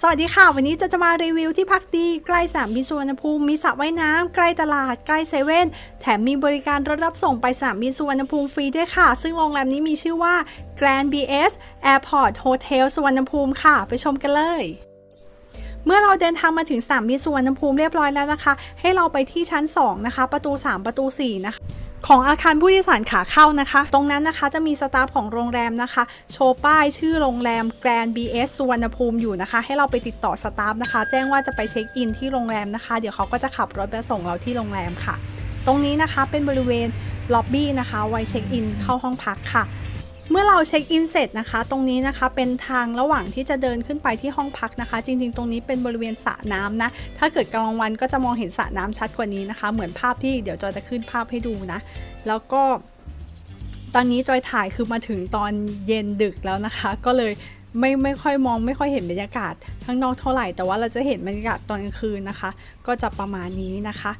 สวัสดีค่ะ วันนี้จะจะมารีวิวที่พักดีใกล้สนามบินสุวรรณภูมิมีสระว่ายน้ำใกล้ตลาด ใกล้เซเว่นแถมมีบริการรถรับส่งไปสนามบินสุวรรณภูมิฟรีด้วยค่ะ ซึ่งโรงแรมนี้มีชื่อว่า Grand BS Airport Hotel สุวรรณภูมิค่ะ ไปชมกันเลยเมื่อเราเดินทางมาถึงสนามบินสุวรรณภูมิเรียบร้อยแล้วนะคะ ให้เราไปที่ชั้น 2 นะคะ ประตู 3 ประตู 4 นะคะ ของอาคารผู้โดยสารขาเข้านะคะ ตรงนั้นนะคะจะมีสตาฟของโรงแรมนะคะ โชว์ป้ายชื่อโรงแรมแกรนด์บีเอสสุวรรณภูมิอยู่นะคะ ให้เราไปติดต่อสตาฟนะคะ แจ้งว่าจะไปเช็คอินที่โรงแรมนะคะ เดี๋ยวเขาก็จะขับรถไปส่งเราที่โรงแรมค่ะ ตรงนี้นะคะเป็นบริเวณล็อบบี้นะคะ ไว้เช็คอินเข้าห้องพักค่ะ เมื่อเราเช็คอินเสร็จนะคะ ตรงนี้นะคะเป็นทางระหว่างที่จะเดินขึ้นไปที่ห้องพักนะคะ จริงๆ ตรงนี้เป็นบริเวณสระน้ำนะ ถ้าเกิดกลางวันก็จะมองเห็นสระน้ำชัดกว่านี้นะคะ เหมือนภาพที่เดี๋ยวจอยจะขึ้นภาพให้ดูนะ แล้วก็ ตอนนี้จอยถ่ายคือมาถึงตอนเย็นดึกแล้วนะคะ ก็เลยไม่ไม่ค่อยมองไม่ค่อยเห็นบรรยากาศข้างนอกเท่าไหร่ แต่ว่าเราจะเห็นบรรยากาศตอนกลางคืนนะคะ ก็จะประมาณนี้นะคะ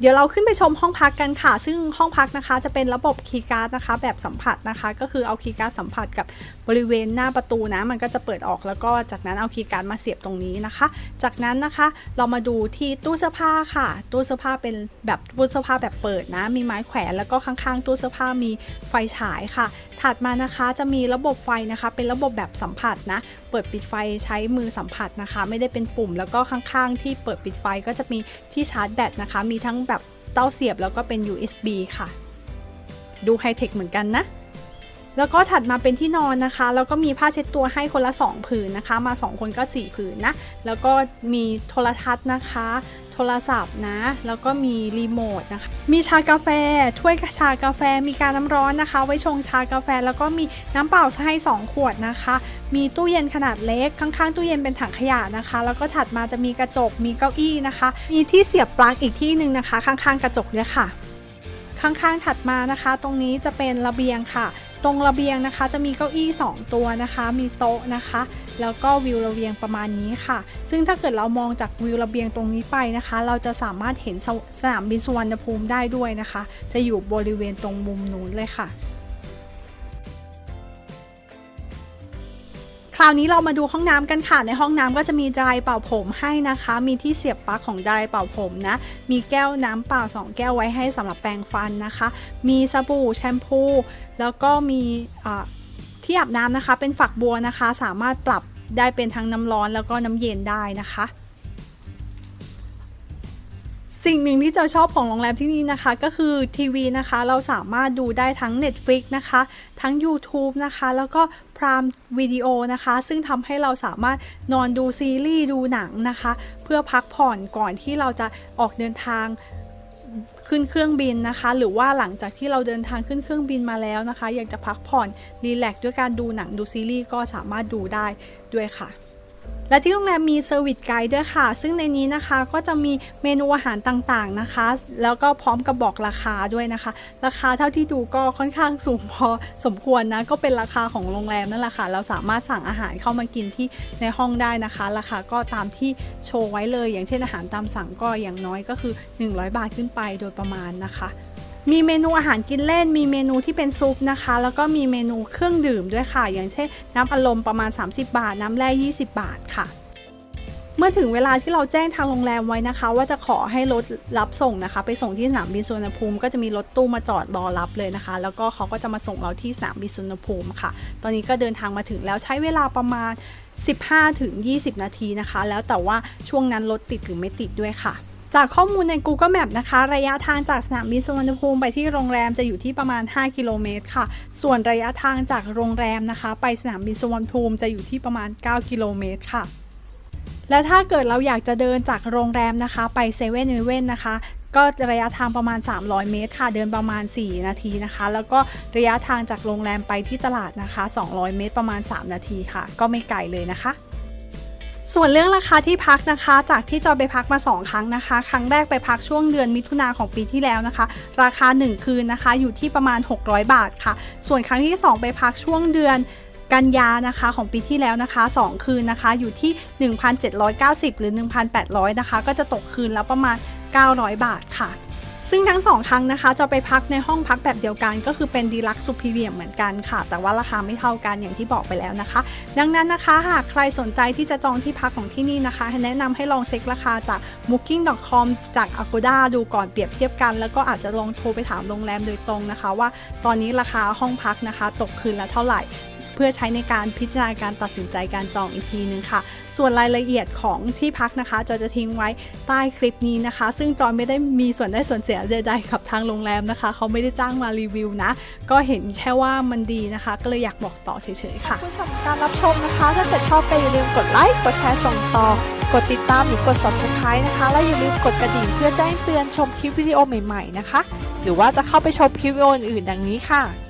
เดี๋ยวเราขึ้นไปชมห้องพักกันค่ะ ซึ่งห้องพักนะคะจะเป็นระบบคีย์การ์ดนะคะ แบบสัมผัสนะคะ ก็คือเอาคีย์การ์ดสัมผัสกับบริเวณหน้าประตูนะ มันก็จะเปิดออกแล้วก็จากนั้นเอาคีย์การ์ดมาเสียบตรงนี้นะคะ จากนั้นนะคะเรามาดูที่ตู้เสื้อผ้าค่ะ ตู้เสื้อผ้าเป็นแบบตู้เสื้อผ้าแบบเปิดนะ มีไม้แขวนแล้วก็ข้างๆ ตู้เสื้อผ้ามีไฟฉายค่ะถัดมานะคะจะมีระบบไฟนะคะ เป็นระบบแบบสัมผัสนะ เปิดปิดไฟใช้มือสัมผัสนะคะ ไม่ได้เป็นปุ่ม แล้วก็ข้างๆ ที่เปิดปิดไฟก็จะมีที่ชาร์จแบตนะคะ มีทั้งแบบเต้าเสียบแล้วก็เป็น USB ค่ะ ดูไฮเทคเหมือนกันนะ แล้วก็ถัดมาเป็นที่นอนนะคะ แล้วก็มีผ้าเช็ดตัวให้คนละ 2 ผืนนะคะ มา 2 คนก็ 4 ผืนนะ แล้วก็มีโทรทัศน์นะคะ โทรศัพท์นะ แล้วก็มีรีโมทนะคะ มีชากาแฟ ถ้วยชากาแฟ มีการน้ำร้อนนะคะ ไว้ชงชากาแฟ แล้วก็มีน้ำเปล่าให้ 2 ขวดนะคะ มีตู้เย็นขนาดเล็ก ข้างๆ ตู้เย็นเป็นถังขยะนะคะ แล้วก็ถัดมาจะมีกระจก มีเก้าอี้นะคะ มีที่เสียบปลั๊กอีกที่หนึ่งนะคะ ข้างๆ กระจกด้วยค่ะ ข้างๆ ถัดมานะคะ ตรงนี้จะเป็นระเบียงค่ะ ตรงระเบียงนะคะ จะมีเก้าอี้ 2 ตัวนะคะ มีโต๊ะนะคะ แล้วก็วิวระเบียงประมาณนี้ค่ะ ซึ่งถ้าเกิดเรามองจากวิวระเบียงตรงนี้ไปนะคะ เราจะสามารถเห็นสสนามบินสุวรรณภูมิได้ด้วยนะคะ จะอยู่บริเวณตรงมุมนู้นเลยค่ะ ราวนี้เรามาดูห้องน้ำกันค่ะ ในห้องน้ำก็จะมีดร์เป่าผมให้นะคะ มีที่เสียบปลั๊กของดร์เป่าผมนะ มีแก้วน้ำเปล่า 2 แก้วไว้ให้สำหรับแปรงฟันนะคะ มีสบู่แชมพู แล้วก็มีอ่าที่อาบน้ำนะคะ เป็นฝักบัวนะคะ สามารถปรับได้เป็นทั้งน้ำร้อนแล้วก็น้ำเย็นได้นะคะ สิ่งหนึ่งที่จะชอบของโรงแรมที่นี่นะคะ ก็คือทีวีนะคะ เราสามารถดูได้ทั้ง Netflix นะคะ ทั้ง YouTube นะคะ แล้วก็ Prime Video นะคะ ซึ่งทำให้เราสามารถนอนดูซีรีส์ดูหนังนะคะ เพื่อพักผ่อนก่อนที่เราจะออกเดินทางขึ้นเครื่องบินนะคะ หรือว่าหลังจากที่เราเดินทางขึ้นเครื่องบินมาแล้วนะคะ อยากจะพักผ่อนรีแลกซ์ด้วยการดูหนังดูซีรีส์ก็สามารถดูได้ด้วยค่ะ และที่โรงแรมมีเซอร์วิสไกด์ด้วยค่ะ ซึ่งในนี้นะคะก็จะมีเมนูอาหารต่างๆนะคะ แล้วก็พร้อมกับบอกราคาด้วยนะคะ ราคาเท่าที่ดูก็ค่อนข้างสูงพอสมควรนะ ก็เป็นราคาของโรงแรมนั่นแหละค่ะ เราสามารถสั่งอาหารเข้ามากินที่ในห้องได้นะคะ ราคาก็ตามที่โชว์ไว้เลย อย่างเช่นอาหารตามสั่งก็อย่างน้อยก็คือ 100 บาทขึ้นไปโดยประมาณนะคะ มีเมนูอาหารกินเล่น มีเมนูที่เป็นซุปนะคะ แล้วก็มีเมนูเครื่องดื่มด้วยค่ะ อย่างเช่น น้ำอารมณ์ประมาณ 30 บาท น้ำแร่ 20 บาทค่ะ เมื่อถึงเวลาที่เราแจ้งทางโรงแรมไว้นะคะ ว่าจะขอให้รถรับส่งนะคะ ไปส่งที่สนามบินสุวรรณภูมิก็จะมีรถตู้มาจอดรอรับเลยนะคะ แล้วก็เขาก็จะมาส่งเราที่สนามบินสุวรรณภูมิค่ะ ตอนนี้ก็เดินทางมาถึงแล้วใช้เวลาประมาณ 15ถึง20 นาทีนะคะ แล้วแต่ว่าช่วงนั้นรถติดหรือไม่ติดด้วยค่ะ จากข้อมูลใน Google Map นะคะ ระยะทางจากสนามบินสุวรรณภูมิไปที่โรงแรมจะอยู่ที่ประมาณ 5 กิโลเมตรค่ะ ส่วนระยะทางจากโรงแรมนะคะ ไปสนามบินสุวรรณภูมิจะอยู่ที่ประมาณ 9 กิโลเมตรค่ะ และถ้าเกิดเราอยากจะเดินจากโรงแรมนะคะ ไปเซเว่นเว่นนะคะก็ระยะทางประมาณ 300 เมตรค่ะ เดินประมาณ 4 นาทีนะคะ แล้วก็ระยะทางจากโรงแรมไปที่ตลาดนะคะ 200 เมตรประมาณ 3 นาทีค่ะ ก็ไม่ไกลเลยนะคะ ส่วนเรื่องราคาที่พักนะคะ จากที่จอยไปพักมา 2 ครั้งนะคะ ครั้งแรกไปพักช่วงเดือนมิถุนาของปีที่แล้วนะคะ ราคา 1 คืนนะคะ อยู่ที่ประมาณ 600 บาทค่ะ ส่วนครั้งที่ 2 ไปพักช่วงเดือนกันยานะคะของปีที่แล้วนะคะ 2 คืนนะคะอยู่ที่ 1,790 หรือ 1,800 นะคะ ก็จะตกคืนแล้วประมาณ 900 บาทค่ะ ซึ่งทั้งสองครั้งนะคะ จะไปพักในห้องพักแบบเดียวกัน ก็คือเป็นดีลักซ์ซูพีเรียเหมือนกันค่ะ แต่ว่าราคาไม่เท่ากันอย่างที่บอกไปแล้วนะคะ ดังนั้นนะคะหากใครสนใจที่จะจองที่พักของที่นี่นะคะ แนะนำให้ลองเช็คราคาจาก booking.com จาก Agoda ดูก่อนเปรียบเทียบกัน แล้วก็อาจจะลองโทรไปถามโรงแรมโดยตรงนะคะ ว่าตอนนี้ราคาห้องพักนะคะ ตกคืนละเท่าไหร่ เพื่อใช้ในการพิจารณาการตัดสินใจการจองอีกทีนึงค่ะ ส่วนรายละเอียดของที่พักนะคะจอยจะทิ้งไว้ใต้คลิปนี้นะคะ ซึ่งจอยไม่ได้มีส่วนได้ส่วนเสียใดๆกับทางโรงแรมนะคะ เขาไม่ได้จ้างมารีวิวนะ ก็เห็นแค่ว่ามันดีนะคะ ก็เลยอยากบอกต่อเฉยๆค่ะขอบคุณสำหรับการรับชมนะคะ ถ้าเกิดชอบก็อย่าลืมกดไลค์กดแชร์ส่งต่อกดติดตามหรือกด subscribe นะคะ และอย่าลืมกดกระดิ่งเพื่อแจ้งเตือนชมคลิปวิดีโอใหม่ๆนะคะ หรือว่าจะเข้าไปชมคลิปวิดีโออื่นๆดังนี้ค่ะ